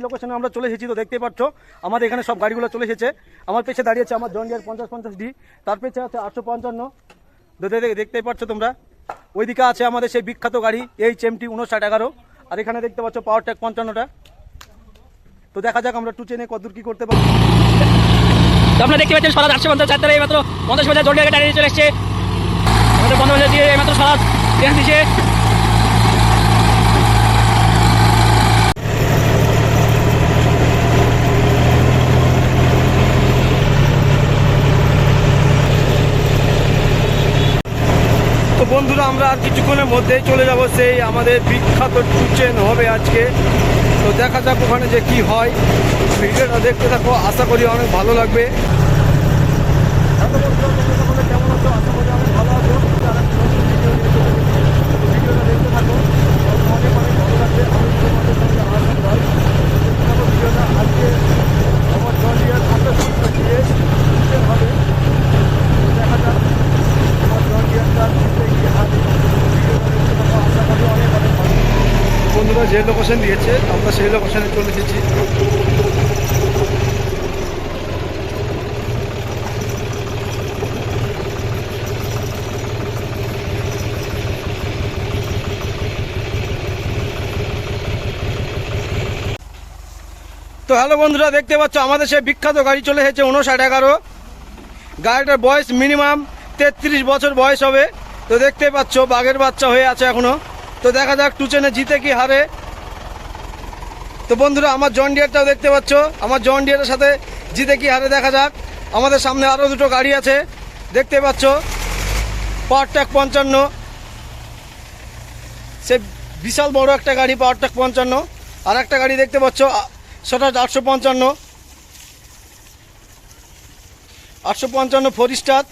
সেই লোকেশনে আমরা চলে এসেছি তো দেখতেই পাচ্ছ। আমাদের এখানে সব গাড়িগুলো চলে এসেছে। আমার পেছে দাঁড়িয়েছে আমার জন ডিয়ার পঞ্চাশ পঞ্চাশ ডি। তার পেছে আছে আটশো পঞ্চান্ন। দেখতেই পাচ্ছ তোমরা। ওইদিকে আছে আমাদের সেই বিখ্যাত গাড়ি এইচ এম টি উনষাট এগারো। আর এখানে দেখতে পাচ্ছ পাওয়ার ট্যাক পঞ্চান্নটা। তো দেখা যাক আমরা টু চেনে কতদূর কি করতে পারি আপনারা দেখতে পাচ্ছেন সরাজ আটশো পঞ্চাশ, চার তারা এইমাত্র পঞ্চাশ বাজার জোর দাঁড়িয়ে চলে এসছে। আমাদের পঞ্চাশ দিয়ে এইমাত্র সরাজ ট্রেন বন্ধুরা, আমরা আর কিছুক্ষণের মধ্যেই চলে যাব সেই আমাদের বিখ্যাত টু চেন হবে আজকে তো দেখা যাক ওখানে যে কি হয় ভিডিওটা দেখতে থাকো, আশা করি অনেক ভালো লাগবে কেমন আছো? আশা করি অনেক ভালো আছো। যারা নতুন ভিডিও নিয়ে চলে এসেছে, তো ভিডিওটা দেখতে থাকো। অনেক অনেক ভালো লাগবে। আমি তোমাদের সঙ্গে আলোচনা করি। দেখতে থাকো ভিডিওটা। আজকে আমার জন ডিয়ার আঠাশ দিয়ে ট্রেন হবে তো দেখা যাক আমার জন ডিয়ারটা জিতে কি হারে। ভিডিওটা দেখতে থাকো। আশা করি অনেক অনেক ভালো লাগবে। বন্ধুরা লোকেশন দিয়েছে, আমরা সেই লোকেশনে চলে এসেছি। তো হ্যালো বন্ধুরা, দেখতে পাচ্ছ, আমাদের সেই বিখ্যাত গাড়ি চলে এসেছে উনষাট এগারো। গাড়িটার বয়স মিনিমাম তেত্রিশ বছর বয়স হবে। তো দেখতে পাচ্ছ, বাঘের বাচ্চা হয়ে আছে এখনও। তো দেখা যাক, টুচেনে জিতে কি হারে। তো বন্ধুরা, আমার জন ডিয়ারটাও দেখতে পাচ্ছ। আমার জন ডিয়ারের সাথে জিতে কি হারে দেখা যাক। আমাদের সামনে আরও দুটো গাড়ি আছে। দেখতে পাচ্ছ পাওয়ার ট্যাক পঞ্চান্ন। সে বিশাল বড় একটা গাড়ি পাওয়ার ট্যাক পঞ্চান্ন। আর একটা গাড়ি দেখতে পাচ্ছ সেটা আটশো পঞ্চান্ন। আটশো পঞ্চান্ন ফোর স্টার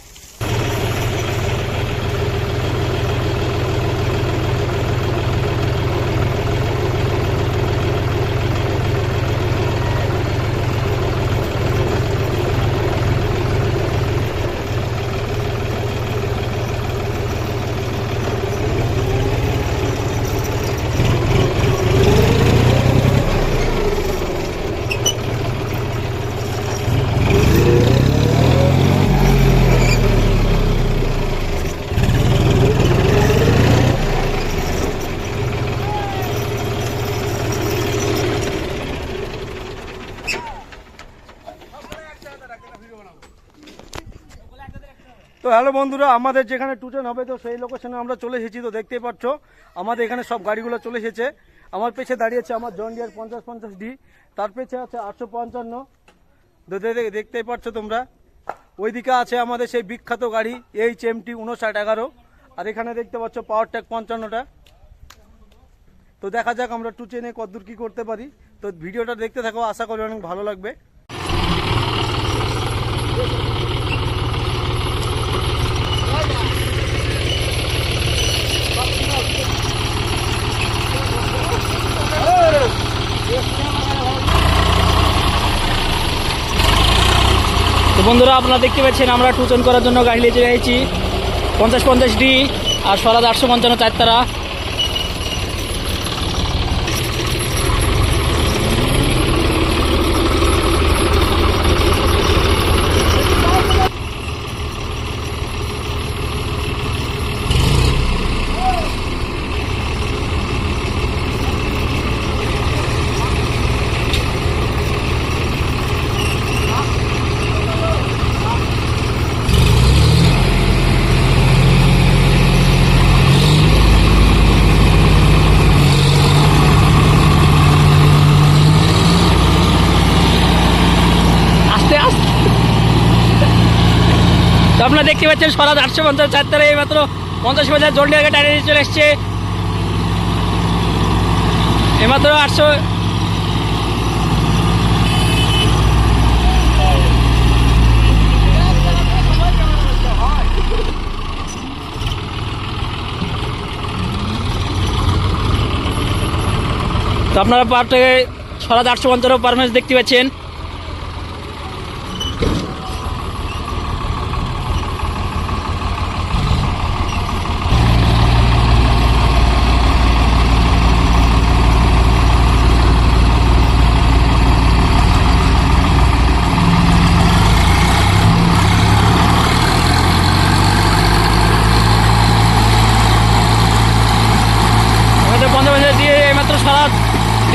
তো হ্যালো বন্ধুরা, আমাদের যেখানে টুটেন হবে তো সেই লোকেশনে আমরা চলে এসেছি তো দেখতেই পাচ্ছ। আমাদের এখানে সব গাড়িগুলো চলে এসেছে। আমার পেছে দাঁড়িয়েছে আমার জন ডিয়ার পঞ্চাশ পঞ্চাশ ডি তার পেছে আছে আটশো পঞ্চান্ন। দেখতেই পাচ্ছ তোমরা। ওইদিকে আছে আমাদের সেই বিখ্যাত গাড়ি এইচ এম টি উনষাট এগারো। আর এখানে দেখতে পাচ্ছ পাওয়ার ট্যাক পঞ্চান্নটা। তো দেখা যাক আমরা টু চেনে কতদূর কি করতে পারি। তো ভিডিওটা দেখতে থাকো, আশা করি অনেক ভালো লাগবে। বন্ধুরা, আপনারা দেখতে পাচ্ছেন আমরা টুচন করার জন্য গাড়ি নিয়ে চলে পঞ্চাশ পঞ্চাশ ডি আর সরাদ আটশো পঞ্চান্ন চার তারা আস্তে আস্তে তো আপনারা দেখতে পাচ্ছেন সরাজ আটশো পঞ্চাশ, চার তারা এইমাত্র পঞ্চাশ বাজার জোর জায়গায় দাঁড়িয়ে চলে এসছে। এইমাত্র আটশো তো আপনারা থেকে সরাজ আটশো পঞ্চান্ন পারফরমেন্স দেখতে পাচ্ছেন।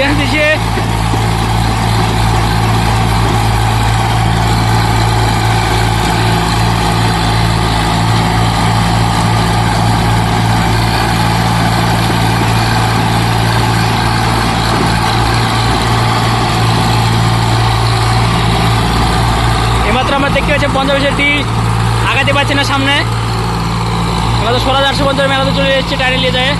Gern আমরা দেখতে পাচ্ছি পঞ্চাশ টি আগাতে পারছি না সামনে। আমরা তো ষোলো চারশো পঞ্চাশ মেলাতে চলে এসেছি টাইনে নিয়ে যায়।